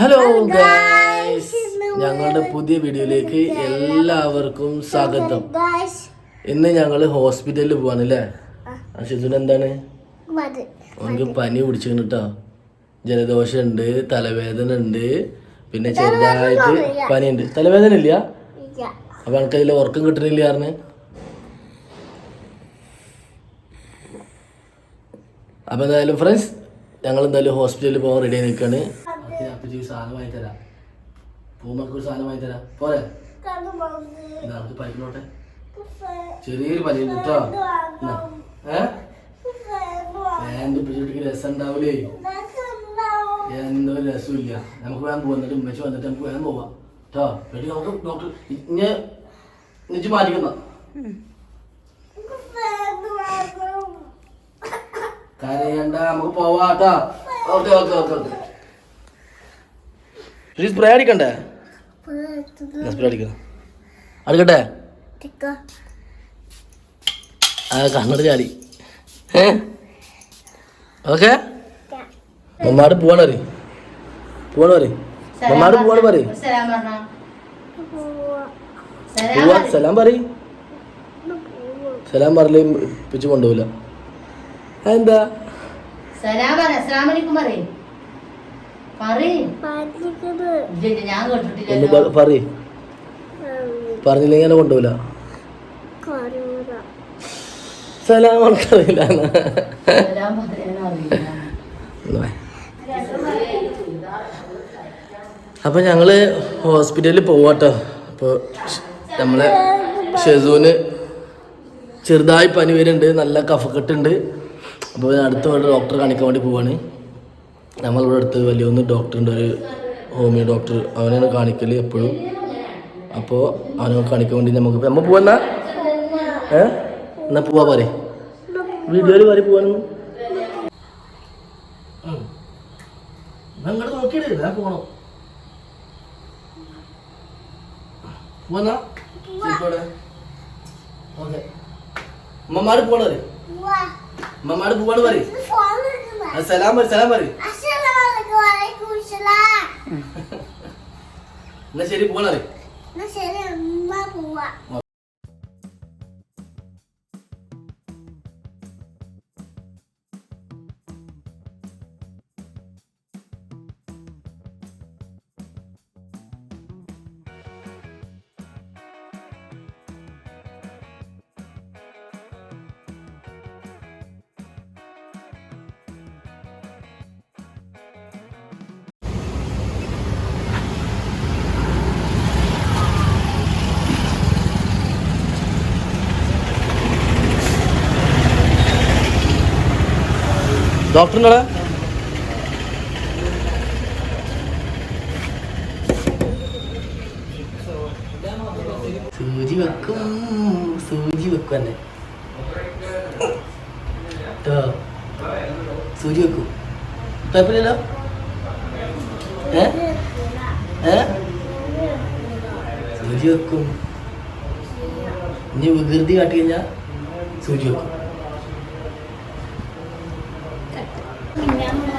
Hello guys ഞങ്ങളുടെ പുതിയ വീഡിയോയിലേക്ക് എല്ലാവർക്കും സ്വാഗതം. ഇന്ന് ഞങ്ങൾ ഹോസ്പിറ്റലിൽ പോവാണ് അല്ലേ അശ്വതിന് എന്താണ്? അവനക്ക് പനി പിടിച്ചിരുന്നു കേട്ടോ ജലദോഷം ഉണ്ട് തലവേദന ഉണ്ട് പിന്നെ ചെറുതായിട്ട് പനിയുണ്ട്. തലവേദന ഇല്ല. അപ്പൊ എനിക്ക് അതിൽ ഉറക്കം കിട്ടണില്ല പറഞ്ഞ്. അപ്പൊ എന്തായാലും ഫ്രണ്ട്സ് ഞങ്ങൾ എന്തായാലും ഹോസ്പിറ്റലിൽ പോകാൻ റെഡി ആയി നിൽക്കാണ് അപ്പച്ചി ഒരു സാധനം വാങ്ങി തരാം പൂമക്ക് ഒരു സാധനം വാങ്ങി തരാം പോരെ നമുക്ക് പനിക്കോട്ടെ ചെറിയൊരു പനി കേട്ടോ ഏഹ് പിടിച്ചിട്ട് രസം ഉണ്ടാവില്ലേ എന്തോ രസമില്ല നമുക്ക് വേഗം പോവാം. ഉമ്മച്ച് വന്നിട്ട് നമുക്ക് വേഗം പോവാം. കേട്ടോ എന്നിട്ട് നമുക്ക് ഡോക്ടർ ഇഞ്ഞ് നിച്ച് മാറ്റിക്കുന്ന കരയണ്ട. നമുക്ക് പോവാട്ടോ okay okay okay okay. Spray അടിക്കണ്ടേ? Spray അടിക്കണം അടുക്കട്ടെ? ആ കണ്ണട ചാടി. ഏ? ഓക്കെ? മമ്മാട് പോവാണ് പറയും. പോവാണ് പറയും. മമ്മാട് പോവാണ് പറയും. പറഞ്ഞോ. പോവാ. പറ. സലാം പറയും. സലാം പറഞ്ഞില്ലേ പിച്ച് കൊണ്ടുപോകില്ല എന്താ സലാം പറ അസ്സലാമു അലൈക്കും പറയ് പറയ് ഇല്ല, ഇല്ല, ഞാൻ ഒന്ന് കേട്ടിട്ടില്ലല്ലോ പറയും പറഞ്ഞില്ലെങ്കിൽ എന്നെ കൊണ്ടുപോകില്ല സലാം അറിയില്ല. അപ്പൊ ഞങ്ങൾ ഹോസ്പിറ്റലിൽ പോവാട്ടോ. അപ്പോൾ നമ്മളെ ഷെസൂന് ചെറുതായി പനി വരുന്നുണ്ട്. നല്ല കഫക്കെട്ടുണ്ട്. അപ്പോൾ അടുത്ത വേണ്ട ഡോക്ടറെ കാണിക്കാൻ വേണ്ടി പോവാണ്. നമ്മളിവിടെ അടുത്ത് വലിയൊന്ന് ഡോക്ടറുണ്ട് ഒരു ഹോമിയോ ഡോക്ടർ അവനെയാണ് കാണിക്കൽ എപ്പോഴും. അപ്പോൾ അവനെ കാണിക്കാൻ വേണ്ടി നമുക്ക് നമ്മൾ പോവാന്നാ ഏ? എന്നാ പോവാ പോരെ വീഡിയോയിൽ വരെ പോവാനൊന്നും. അങ്ങോട്ട് നോക്കിയിടേ. ഞാൻ പോന്നാ ഓക്കെ. പോണ അമ്മമാട് പോവാണ് പറയും. സലാം പറയും സലാം പറ എന്നാ ശരി പോണ ഡോക്ടറിന്റെ സൂചി വെക്കും സൂചി വെക്കും എന്നെ. സൂചി വെക്കും. കുഴപ്പമില്ലല്ലോ? സൂചി വെക്കും. ഇനി വികൃതി കാട്ടി കഴിഞ്ഞാൽ സൂചി വെക്കും സൗണ്ടൊക്കെ പറഞ്ഞു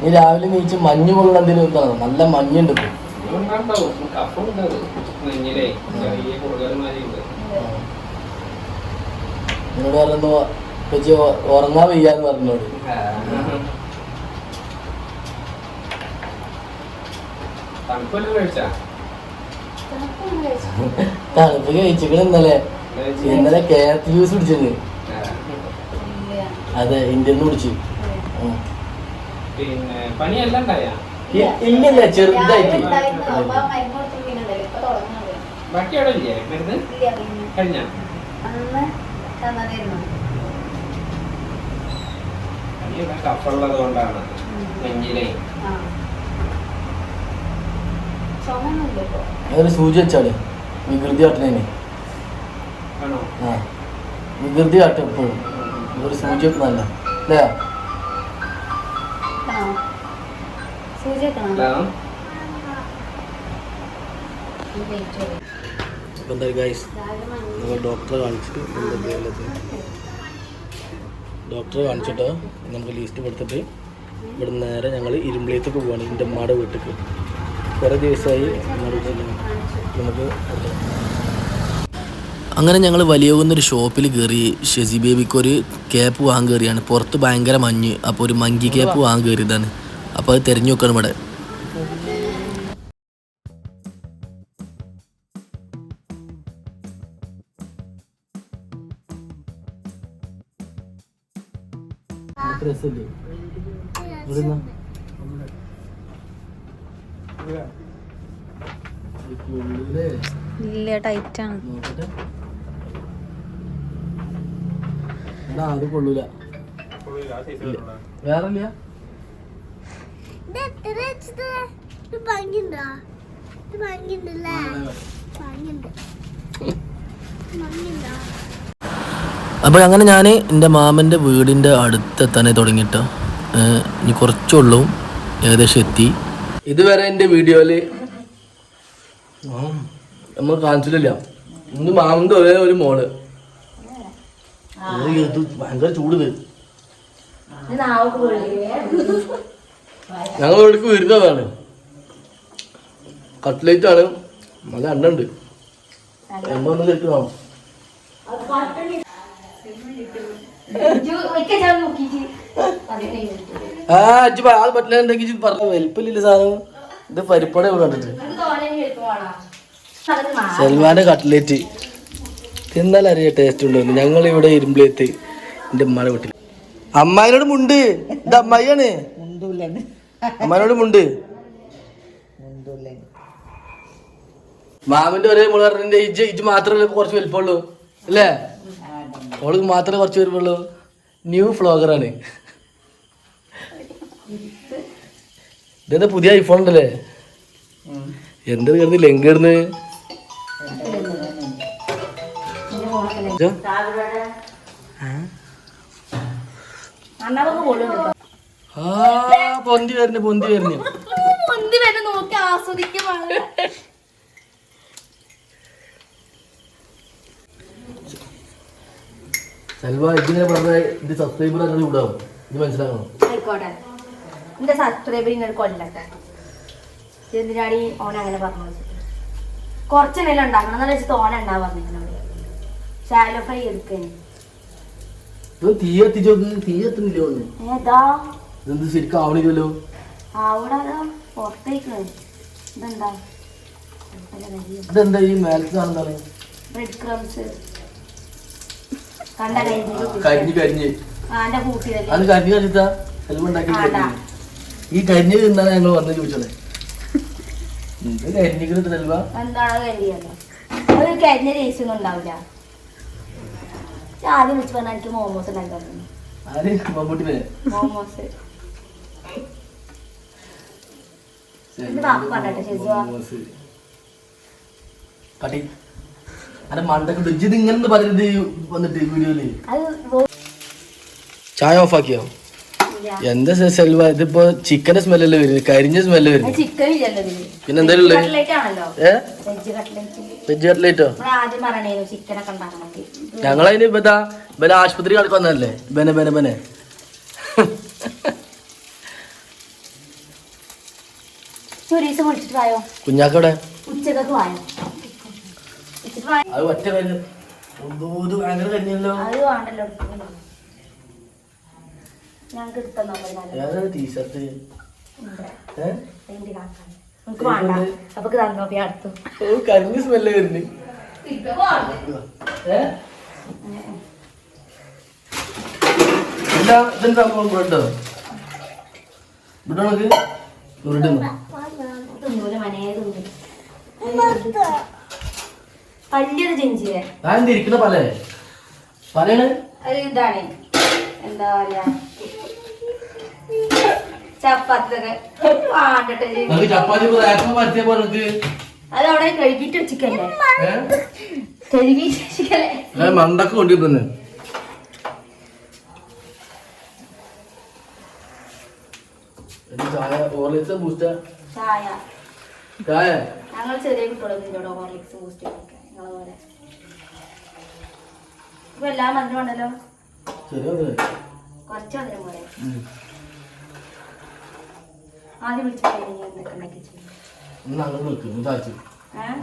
നീ രാവിലെ നീച്ച് മഞ്ഞ് കൊള്ളുന്ന എന്തെങ്കിലും എന്താണോ നല്ല മഞ്ഞുണ്ട്. എന്നോട് പറയുമ്പോ കൊച്ചി ഉറങ്ങാൻ വയ്യാന്ന് പറഞ്ഞോട്. തണുപ്പ് കഴിച്ചിട്ട് ഇന്നലെ. ഇന്നലെ കേരളത്തിൽ ജ്യൂസ് കുടിച്ചത് അതെ ഇന്ത്യന്ന് കുടിച്ചു ഉം. പിന്നെ പനിയെല്ലാം ഉണ്ടായാ കഴിഞ്ഞ? വികൃതി കാട്ടണേനെ. ആ. വികൃതി കാട്ടും എപ്പോഴും ഒരു അല്ലേ സൂചി. അപ്പം ഗൈസ് നമ്മൾ ഡോക്ടറെ കാണിച്ചിട്ട് ഡോക്ടറെ കാണിച്ചിട്ട് നമുക്ക് ലിസ്റ്റ് കൊടുത്തിട്ട് ഇവിടെ നേരെ ഞങ്ങൾ ഇരുമ്പിളിയത്തേക്ക് പോവാണ് എന്റെ അമ്മയുടെ വീട്ടിലേക്ക് കുറേ ദിവസമായി വീട്ടിൽ നമുക്ക് അങ്ങനെ ഞങ്ങൾ വലിയകുന്നൊരു ഷോപ്പിൽ കയറി ഷെസി ബേബിക്ക് ഒരു ക്യാപ്പ് വാങ്ങി കയറിയാണ് പുറത്ത് ഭയങ്കര മഞ്ഞ് അപ്പോൾ ഒരു മങ്കി ക്യാപ്പ് വാങ്ങി കയറിയതാണ് അപ്പോൾ അത് തിരഞ്ഞു നോക്കണം ഇവിടെ. ഇവിടുന്ന് ഇല്ല ടൈറ്റ് ആണ് നോക്കട്ടെ. എടാ അത് കൊള്ളൂല. വേറെ ഇല്ല. എത്ര വെച്ചത് ഇത് ഭംഗിയുണ്ടോ ഇത് ഭംഗിയുണ്ടല്ലേ ഭംഗിയുണ്ട് ഭംഗിയുണ്ടോ അപ്പോൾ അങ്ങനെ ഞാൻ എന്റെ മാമന്റെ വീടിന്റെ അടുത്തെത്താനേ തുടങ്ങിയിട്ട് ഇനി കുറച്ചുള്ളൂ. ഏകദേശം എത്തി. ഇതുവരെ എന്റെ വീഡിയോയിൽ നമ്മൾ കാണിച്ചിട്ടില്ല. ഇന്ന് മാമന്റെ ഒരേ ഒരു മോൾ. ഭയങ്കര ചൂട് ഞങ്ങൾ ഇവിടേക്ക് വരുന്നതാണ്. കട്ട്ലേറ്റ് ആണ്. നല്ല എണ്ണ ഉണ്ട്. എണ്ണ ഒന്ന് കാണാം ആ അജ്ജ് പ- അത് പറ്റില്ല പറഞ്ഞ വലിപ്പില്ല സാധനം. ഇത് പരിപ്പട ഇവിടെ സൽമാന്റെ കട്ട്ലേറ്റ് തിന്നാൽ അറിയാം ടേസ്റ്റ് ഉണ്ടോ. ഞങ്ങൾ ഇവിടെ ഇരുമ്പിലെത്തി. എന്റെ ഉമ്മാനെ വീട്ടിൽ അമ്മായിനോട് മുണ്ട്. ഇത് അമ്മായിയാണ്. അമ്മായിനോട് മുണ്ട്. മാമിന്റെ ഒരേ മോൾ പറഞ്ഞ ഇജ്ജ് ഇജ്ജ് മാത്രമേ കുറച്ച് വലിപ്പമുള്ളൂ? അല്ലേ? ഓൾക്ക് മാത്രമേ കുറച്ച് വലിപ്പമുള്ളൂ. ന്യൂ ഫ്ലോഗറാണ് ഇതെന്താ പുതിയ ഐഫോൺ ഉണ്ടല്ലേ? എന്ത് കരുതി ലെങ്ക് ഇടുന്ന്? ആ. ആ പൊന്തി വരുന്നു പൊന്തി വരുന്നു. പൊന്തി വരുന്ന നോക്കി ആസ്വദിക്കുമാണ് സെൽവ ഇതിനെ പറഞ്ഞ ഇത് സബ്സ്ക്രൈബർ അങ്ങനെ വിടാവും? ഇത് മനസ്സിലാക്കണം ആയിക്കോട്ടെ. എന്റെ സബ്സ്ക്രൈബർ ഇങ്ങനെ കൊല്ലട്ടെ. എന്തിനാണ് ഈ ഓൻ അങ്ങനെ പറഞ്ഞു വെച്ചിട്ട് കുറച്ചെണ്ണയിലും ഉണ്ടാക്കണം. എന്നാലും വെച്ചിട്ട് ഓന ഉണ്ടാവാൻ പറഞ്ഞിട്ടുണ്ട് ഷാലോ ഫ്രൈ തീ എത്തിച്ചു നോക്ക്. തീ എത്തുന്നില്ല ഏതാ? ഇതെന്ത് ശരിക്കും ആവണില്ലല്ലോ? ഇതെന്താ? ഈ മേലത്തെ കരിഞ്ഞ് കരിഞ്ഞ് അത് കരിഞ്ഞ് കഴിച്ചാ ആടാ. ഈ കരിഞ്ഞ് തിന്നാണ് ഞങ്ങൾ വന്ന് ചോദിച്ചത് എന്താണ് കരിഞ്ഞ ടേസ്റ്റ് ഒന്നും ഉണ്ടാവില്ല ഞാൻ ആദ്യം വിളിച്ച് പറഞ്ഞാൽ എനിക്ക് മോമോസ് ഉണ്ടാക്കി മോമോസ് ഇത് വാക്ക് പറഞ്ഞിട്ട് ഷെജുവാ. മോമോസ്. കട്ടി അന്റെ മണ്ടക്ക് ഇട്ട് ഇത് ഇങ്ങനെ പറഞ്ഞത് വന്നിട്ട് വീഡിയോയിൽ. ചായ ഓഫ് ആക്കിയോ. എന്താ സെൽവ? ഇതിപ്പോ ചിക്കന്റെ സ്മെല്ലല്ലേ വരുന്നത് കരിഞ്ഞ സ്മെല്ല് വരുന്നത് ചിക്കൻ ഇല്ലല്ലോ ഇതിൽ. പിന്നെ എന്തായാലും വെജ് കട്ട്ലേറ്റ് ഞങ്ങളതിന് ഇപ്പതാ ഇവനെ ആശുപത്രി കളിക്ക് വന്നതല്ലേ? ബനെ ബനെ ബനെ. ഒരു ദിവസം വിളിച്ചിട്ട് വായോ? കുഞ്ഞാക്കവിടെ? ഉച്ചക്കൊക്കെ വായോ? ഉച്ചയ്ക്ക് വായോ? അത് ഒറ്റ കരിഞ്ഞ ഇത് ഭയങ്കര കരിഞ്ഞല്ലോ അത് വേണ്ടല്ലോ എടുക്കുന്നില്ല. ഞങ്ങൾക്ക് എടുത്തന്നോ ഏതാ ടീഷർട്ട്? ഏഹ് നമുക്ക് വേണ്ട. അപ്പൊ തന്നോ പോയി അടുത്തു. കരിഞ്ഞ സ്മെല്ല് വരുന്നു. ഏ? എന്താ ഇതെന്താ? സംഭവം ഇവിടെ നമുക്ക് ബ്രെഡ് തിന്നൂല മനേ തിന്നു വലിയൊരു ജഞ്ചിരെ ഞാൻ ഇരിക്കുന്ന പലേ? പലയാണ്? ഒരു ഇതാണ്. എന്താ പറയാ? നമുക്ക് ചപ്പാത്തി പോലെ അവിടെ കഴുകിട്ട് വെച്ചിക്കല്ലേ? കഴുകിട്ട് വെച്ചിക്കല്ലേ? ഞാൻ മണ്ടക്ക് കൊണ്ടിരുന്നു. ചായ ഓർലിച്ച ബൂസ്റ്റ. ചായ. ഞങ്ങൾ ചെറിയ കുട്ടികളൊക്കെ ഇവിടെ ഹോർലിക്സ് ബൂസ്റ്റ് ഞങ്ങളെ പോലെ. ഇപ്പൊ എല്ലാം മധുരം ഉണ്ടല്ലോ ശരി കുറച്ച് മധുരം പോലെ. ആദ്യം വിളിച്ചു എന്തൊക്കെ ഉണ്ടാക്കി ചെയ്യും ഇന്ന് അങ്ങോട്ട് നിൽക്കും ചാച്ചു. ഏഹ്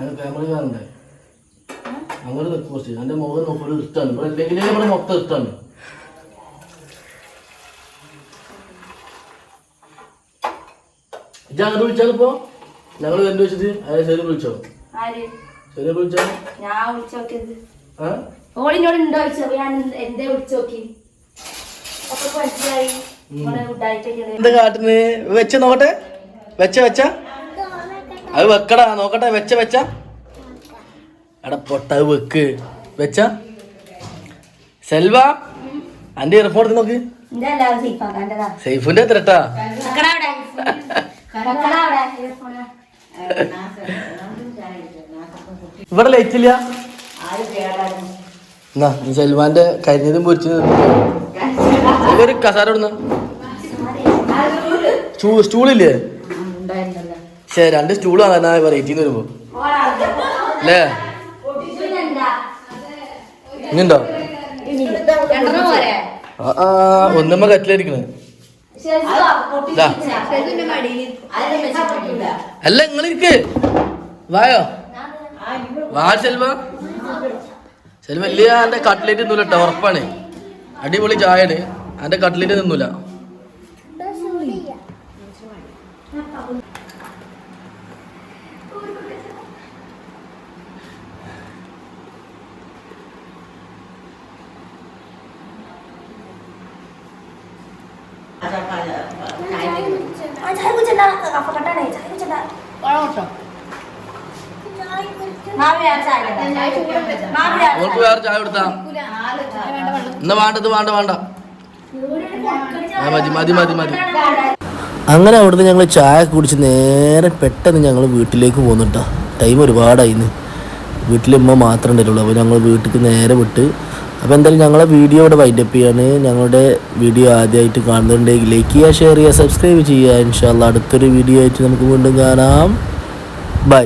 അങ്ങനെ നിൽക്കും കുറച്ച് എന്റെ മുഖം നോക്കുമ്പോൾ ഇഷ്ടമാണ് ഇവിടെ ഇല്ലെങ്കിലേ ഇവിടെ മൊത്തം ഇഷ്ടമാണ് ഇജ്ജ് അങ്ങോട്ട് വിളിച്ചാലിപ്പോ ഞങ്ങൾ എന്ത് വെച്ചിട്ട് അതെ ശരി വിളിച്ചോ. ശരി വിളിച്ചോ. ഞാൻ വിളിച്ചോക്കിയത് ഓളിനോട് ഉണ്ടോ ചോദിച്ചു അപ്പൊ ഞാൻ എന്തേ വിളിച്ചോക്കി അപ്പൊ മനസ്സിലായി. നമ്മളെ കാട്ടിന്? വെച്ച നോക്കട്ടെ. വെച്ച വെച്ച. അത് വെക്കടാ. നോക്കട്ടെ. വെച്ച വെച്ച. എടാ പൊട്ട അത് വെക്ക്. വെച്ച. സെൽവ അന്റെ ഇയർഫോൺ എടുത്ത് നോക്ക്. സേഫിന്റെ എത്രട്ടാ ഇവിടെ ലൈറ്റ് ഇല്ല? എന്നാ ഈ സെൽവാന്റെ കരിഞ്ഞതും പൊരിച്ചു ഒരു കസാര ഇടുന്ന. സ്റ്റൂളില്ലേ? ശരി രണ്ട് സ്റ്റൂളാണ് വെറൈറ്റിന്ന് വരുമ്പോ? അല്ലേ ഇനിണ്ടോ ഒന്നുമ്മ കറ്റിലായിരിക്കണേ അല്ല നിങ്ങൾ ഇരിക്ക്. വായോ? വാ സെൽവ സെൽവ വലിയ എന്റെ കട്ട്ലേറ്റ് തിന്നൂല കേട്ടോ ഉറപ്പാണ്. അടിപൊളി ചായയാണ്. അന്റെ കട്ട്ലേറ്റ് തിന്നൂല ആ, ചായ കുടിച്ചണ്ട. കഫക്കെട്ടാണ്. ചായ കുടിച്ചണ്ട. മാമി വേറെ ചായ കൊടുത്താ? ഇന്ന് വേണ്ടത് വേണ്ട വേണ്ട. ആ, മതി മതി മതി മതി. അങ്ങനെ അവിടുന്ന് ഞങ്ങൾ ചായ കുടിച്ച് നേരെ പെട്ടെന്ന് ഞങ്ങൾ വീട്ടിലേക്ക് പോകുന്നുട്ടോ ടൈം ഒരുപാടായിന്ന്. വീട്ടിൽ ഉമ്മ മാത്രമേ ഉണ്ടായിരുള്ളൂ അപ്പോൾ ഞങ്ങൾ വീട്ടിലേക്ക് നേരെ വിട്ട് അപ്പോൾ എന്തായാലും ഞങ്ങളെ വീഡിയോ ഇവിടെ വൈൻഡപ്പ് ചെയ്യാണ്. ഞങ്ങളുടെ വീഡിയോ ആദ്യമായിട്ട് കാണുന്നുണ്ടെങ്കിൽ ലൈക്ക് ചെയ്യുക ഷെയർ ചെയ്യുക സബ്സ്ക്രൈബ് ചെയ്യുക ഇൻഷാല്ല അടുത്തൊരു വീഡിയോ ആയിട്ട് നമുക്ക് വീണ്ടും കാണാം. ബൈ